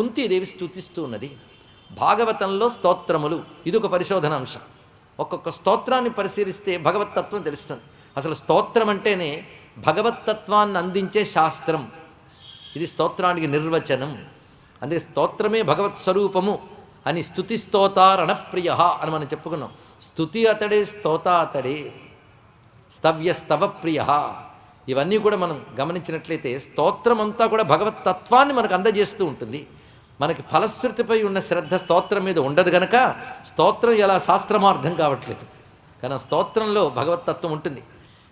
కుంతీదేవి స్థుతిస్తూ ఉన్నది. భాగవతంలో స్తోత్రములు ఇది ఒక పరిశోధన అంశం. ఒక్కొక్క స్తోత్రాన్ని పరిశీలిస్తే భగవతత్వం తెలుస్తుంది. అసలు స్తోత్రం అంటేనే భగవతత్వాన్ని అందించే శాస్త్రం. ఇది స్తోత్రానికి నిర్వచనం. అందుకే స్తోత్రమే భగవత్ స్వరూపము అని స్థుతి స్తోతారణప్రియ అని మనం చెప్పుకున్నాం. స్థుతి అతడే స్తోత అతడే స్తవ్య స్తవ ప్రియ. ఇవన్నీ కూడా మనం గమనించినట్లయితే స్తోత్రం అంతా కూడా భగవత్ తత్వాన్ని మనకు అందజేస్తూ ఉంటుంది. మనకి ఫలశ్రుతిపై ఉన్న శ్రద్ధ స్తోత్రం మీద ఉండదు గనక స్తోత్రం ఎలా శాస్త్రమార్థం కావట్లేదు. కానీ స్తోత్రంలో భగవతత్వం ఉంటుంది.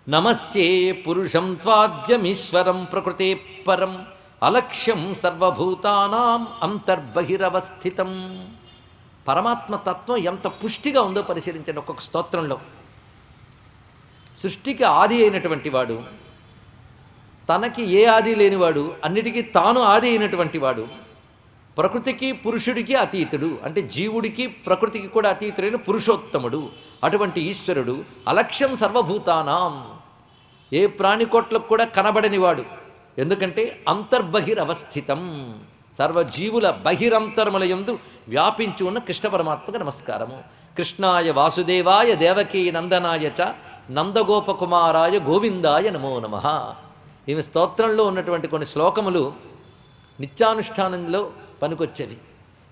నమస్యే పురుషం త్వాద్యమీశ్వరం ప్రకృతే పరం అలక్ష్యం సర్వభూతానాం అంతర్బహిరవస్థితం. పరమాత్మ తత్వం ఎంత పుష్టిగా ఉందో పరిశీలించండి ఒక్కొక్క స్తోత్రంలో. సృష్టికి ఆది అయినటువంటి వాడు తనకి ఏ ఆది లేనివాడు అన్నిటికీ తాను ఆది అయినటువంటి వాడు ప్రకృతికి పురుషుడికి అతీతుడు. అంటే జీవుడికి ప్రకృతికి కూడా అతీతుడైన పురుషోత్తముడు. అటువంటి ఈశ్వరుడు అలక్ష్యం సర్వభూతానాం. ఏ ప్రాణికోట్లకు కూడా కనబడనివాడు. ఎందుకంటే అంతర్బహిరవస్థితం. సర్వజీవుల బహిరంతరములయందు వ్యాపించి ఉన్న కృష్ణ పరమాత్మకు నమస్కారము. కృష్ణాయ వాసుదేవాయ దేవకీ నందనాయ చ నందగోపకుమారాయ గోవిందాయ నమో నమ. ఈమె స్తోత్రంలో ఉన్నటువంటి కొన్ని శ్లోకములు నిత్యానుష్ఠానంలో పనికొచ్చేవి.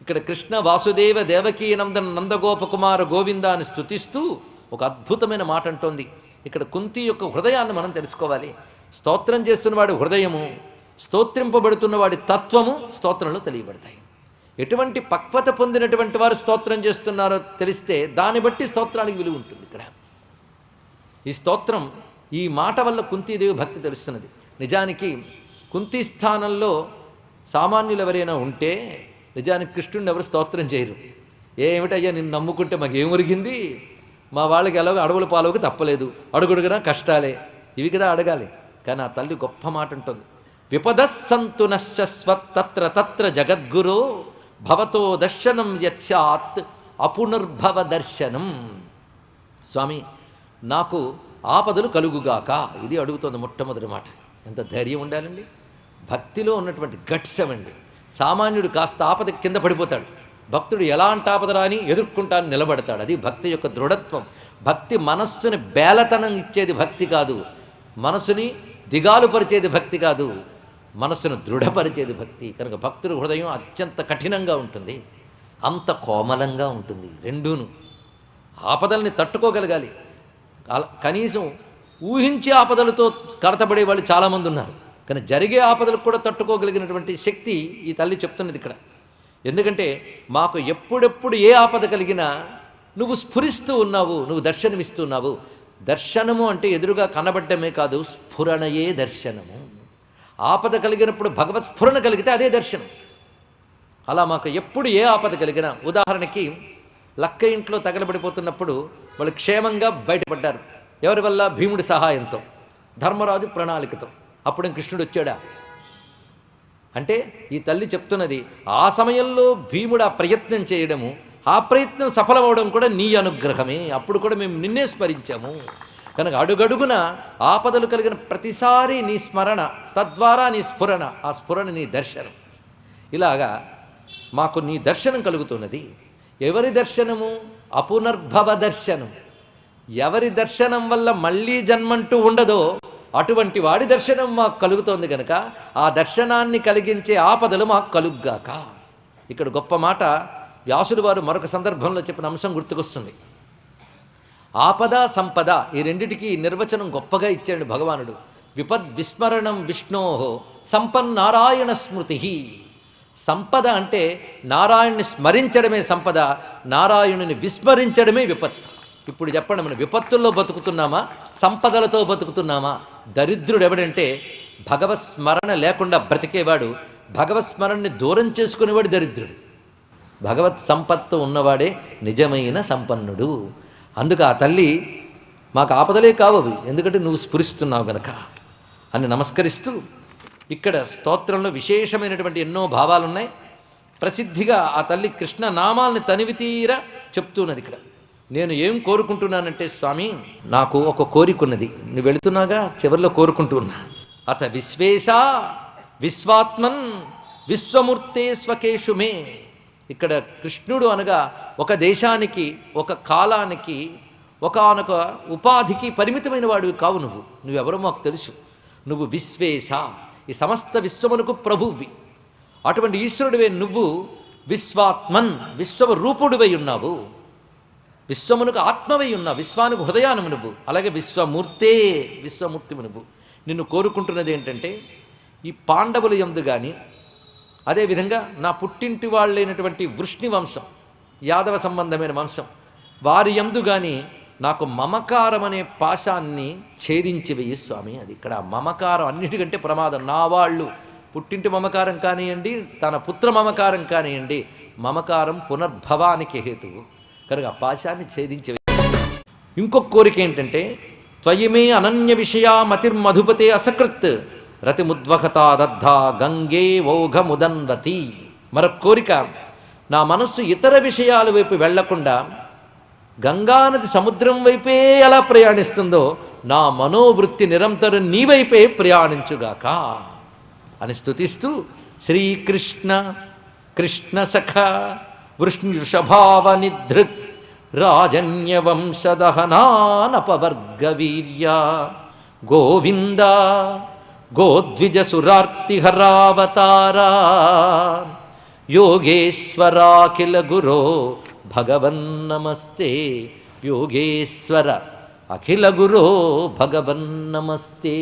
ఇక్కడ కృష్ణ వాసుదేవ దేవకీ నందన నందగోపకుమార గోవింద అని స్తుతిస్తూ ఒక అద్భుతమైన మాట అంటోంది ఇక్కడ కుంతి యొక్క హృదయాన్ని మనం తెలుసుకోవాలి. స్తోత్రం చేస్తున్నవాడి హృదయము స్తోత్రింపబడుతున్న వాడి తత్వము స్తోత్రంలో తెలియబడతాయి. ఎటువంటి పక్వత పొందినటువంటి వారు స్తోత్రం చేస్తున్నారో తెలిస్తే దాన్ని బట్టి స్తోత్రానికి విలువ ఉంటుంది ఇక్కడ. ఈ స్తోత్రం ఈ మాట వల్ల కుంతీదేవి భక్తి తెలుస్తున్నది. నిజానికి కుంతి స్థానంలో సామాన్యులు ఎవరైనా ఉంటే నిజానికి కృష్ణుడిని ఎవరు స్తోత్రం చేయరు. ఏమిటయ్యా నిన్ను నమ్ముకుంటే మాకు ఏమురిగింది మా వాళ్ళకి ఎలాగో అడవుల పాలవకి తప్పలేదు. అడుగుడుగునా కష్టాలే. ఇవి కదా అడగాలి. కానీ ఆ తల్లి గొప్ప మాట ఉంటుంది విపదస్సంతు నశ్వత్తత్ర తత్ర జగద్గురో భవతో దర్శనం యత్స్యాత్ అపునర్భవ దర్శనం. స్వామి నాకు ఆపదలు కలుగుగాక. ఇది అడుగుతుంది మొట్టమొదటి మాట. ఎంత ధైర్యం ఉండాలండి? భక్తిలో ఉన్నటువంటి గట్సమండి సామాన్యుడు కాస్త ఆపద కింద పడిపోతాడు. భక్తుడు ఎలాంటి ఆపద రాని ఎదుర్కొంటాను నిలబడతాడు. అది భక్తి యొక్క దృఢత్వం. భక్తి మనస్సుని బేలతనం ఇచ్చేది భక్తి కాదు. మనసుని దిగాలు పరిచేది భక్తి కాదు. మనసును దృఢపరిచేది భక్తి. కనుక భక్తుడి హృదయం అత్యంత కఠినంగా ఉంటుంది. అంత కోమలంగా ఉంటుంది. రెండూను ఆపదల్ని తట్టుకోగలగాలి. కనీసం ఊహించే ఆపదలతో కలతపడే వాళ్ళు చాలామంది ఉన్నారు. కానీ జరిగే ఆపదలకు కూడా తట్టుకోగలిగినటువంటి శక్తి ఈ తల్లి చెప్తున్నది ఇక్కడ. ఎందుకంటే మాకు ఎప్పుడెప్పుడు ఏ ఆపద కలిగినా నువ్వు స్ఫురిస్తూ ఉన్నావు నువ్వు దర్శనమిస్తున్నావు దర్శనము అంటే ఎదురుగా కనబడ్డమే కాదు స్ఫురణయే దర్శనము. ఆపద కలిగినప్పుడు భగవత్ స్ఫురణ కలిగితే అదే దర్శనం. అలా మాకు ఎప్పుడు ఏ ఆపద కలిగినా ఉదాహరణకి లక్క ఇంట్లో తగలబడిపోతున్నప్పుడు వాళ్ళు క్షేమంగా బయటపడ్డారు. ఎవరి వల్ల? భీముడి సహాయంతో ధర్మరాజు ప్రణాళికతో. అప్పుడు కృష్ణుడు వచ్చాడా? అంటే ఈ తల్లి చెప్తున్నది ఆ సమయంలో భీముడు ఆ ప్రయత్నం చేయడము ఆ ప్రయత్నం సఫలమవడం కూడా నీ అనుగ్రహమే. అప్పుడు కూడా మేము నిన్నే స్మరించాము. కనుక అడుగడుగున ఆపదలు కలిగిన ప్రతిసారి నీ స్మరణ తద్వారా నీ స్ఫురణ ఆ స్ఫురణ నీ దర్శనం. ఇలాగా మాకు నీ దర్శనం కలుగుతున్నది. ఎవరి దర్శనము? అపునర్భవ దర్శనం. ఎవరి దర్శనం వల్ల మళ్ళీ జన్మంటూ ఉండదో అటువంటి వాడి దర్శనం మాకు కలుగుతోంది కనుక ఆ దర్శనాన్ని కలిగించే ఆపదలు మాకు కలుగ్గాక. ఇక్కడ గొప్ప మాట వ్యాసుడు వారు మరొక సందర్భంలో చెప్పిన అంశం గుర్తుకొస్తుంది. ఆపద సంపద ఈ రెండిటికి నిర్వచనం గొప్పగా ఇచ్చాడు భగవానుడు. విపద్ విస్మరణం విష్ణోహో సంపన్నారాయణ స్మృతి. సంపద అంటే నారాయణ్ణి స్మరించడమే సంపద నారాయణుని విస్మరించడమే విపత్తు. ఇప్పుడు చెప్పండి మనం విపత్తుల్లో బతుకుతున్నామా? సంపదలతో బతుకుతున్నామా? దరిద్రుడు ఎవడంటే భగవత్ స్మరణ లేకుండా బ్రతికేవాడు భగవస్మరణని దూరం చేసుకునేవాడు దరిద్రుడు. భగవత్ సంపత్తు ఉన్నవాడే నిజమైన సంపన్నుడు. అందుకు ఆ తల్లి మాకు ఆపదలే కావవి ఎందుకంటే నువ్వు స్ఫురిస్తున్నావు గనక అని నమస్కరిస్తూ ఇక్కడ స్తోత్రంలో విశేషమైనటువంటి ఎన్నో భావాలున్నాయి. ప్రసిద్ధిగా ఆ తల్లి కృష్ణ నామాల్ని తనివితీర చెప్తున్నది ఇక్కడ. నేను ఏం కోరుకుంటున్నానంటే స్వామి నాకు ఒక కోరిక ఉన్నది. నువ్వు వెళుతున్నాగా? చివరిలో కోరుకుంటూ ఉన్నా. అత విశ్వేశ విశ్వాత్మన్ విశ్వమూర్తే స్వకేషు మే. ఇక్కడ కృష్ణుడు అనగా ఒక దేశానికి ఒక కాలానికి ఒకానొక ఉపాధికి పరిమితమైన వాడివి కావు నువ్వు. నువ్వెవరో మాకు తెలుసు. నువ్వు విశ్వేశ. ఈ సమస్త విశ్వమునకు ప్రభువి. అటువంటి ఈశ్వరుడివే నువ్వు విశ్వాత్మన్ విశ్వ రూపుడివై ఉన్నావు. విశ్వమునకు ఆత్మవై ఉన్నావు విశ్వానికి హృదయానము నువ్వు. అలాగే విశ్వమూర్తే విశ్వమూర్తివు నువ్వు. నిన్ను కోరుకుంటున్నది ఏంటంటే ఈ పాండవుల యందు కానీ అదేవిధంగా నా పుట్టింటి వాళ్ళైనటువంటి వృష్ణి వంశం యాదవ సంబంధమైన వంశం వారి యందు కానీ నాకు మమకారం అనే పాశాన్ని ఛేదించి వెయ్యి స్వామి. అది ఇక్కడ మమకారం అన్నిటికంటే ప్రమాదం. నా వాళ్ళు పుట్టింటి మమకారం కానివ్వండి తన పుత్ర మమకారం కానివ్వండి మమకారం పునర్భవానికి హేతువు. కనుక పాశాన్ని ఛేదించే ఇంకొక కోరిక ఏంటంటే త్వయమే అనన్య విషయా మతిర్మధుపతే అసకృత్ రతిముద్వహతా దద్ధా గంగే ఓఘముదన్వతి. మరొక కోరిక నా మనస్సు ఇతర విషయాల వైపు వెళ్ళకుండా గంగానది సముద్రం వైపే ఎలా ప్రయాణిస్తుందో నా మనోవృత్తి నిరంతరం నీ వైపే ప్రయాణించుగాక అని స్థుతిస్తూ శ్రీకృష్ణ కృష్ణ సఖ వృష్ణృషభావ నిధృక్ రాజన్యవంశదహనానపవర్గవీర్య. గోవింద గోద్విజసురార్తిహరావతార. యోగేశ్వరాఖిల గురో భగవన్నమస్తే. యోగేశ్వర అఖిల గురో భగవన్నమస్తే.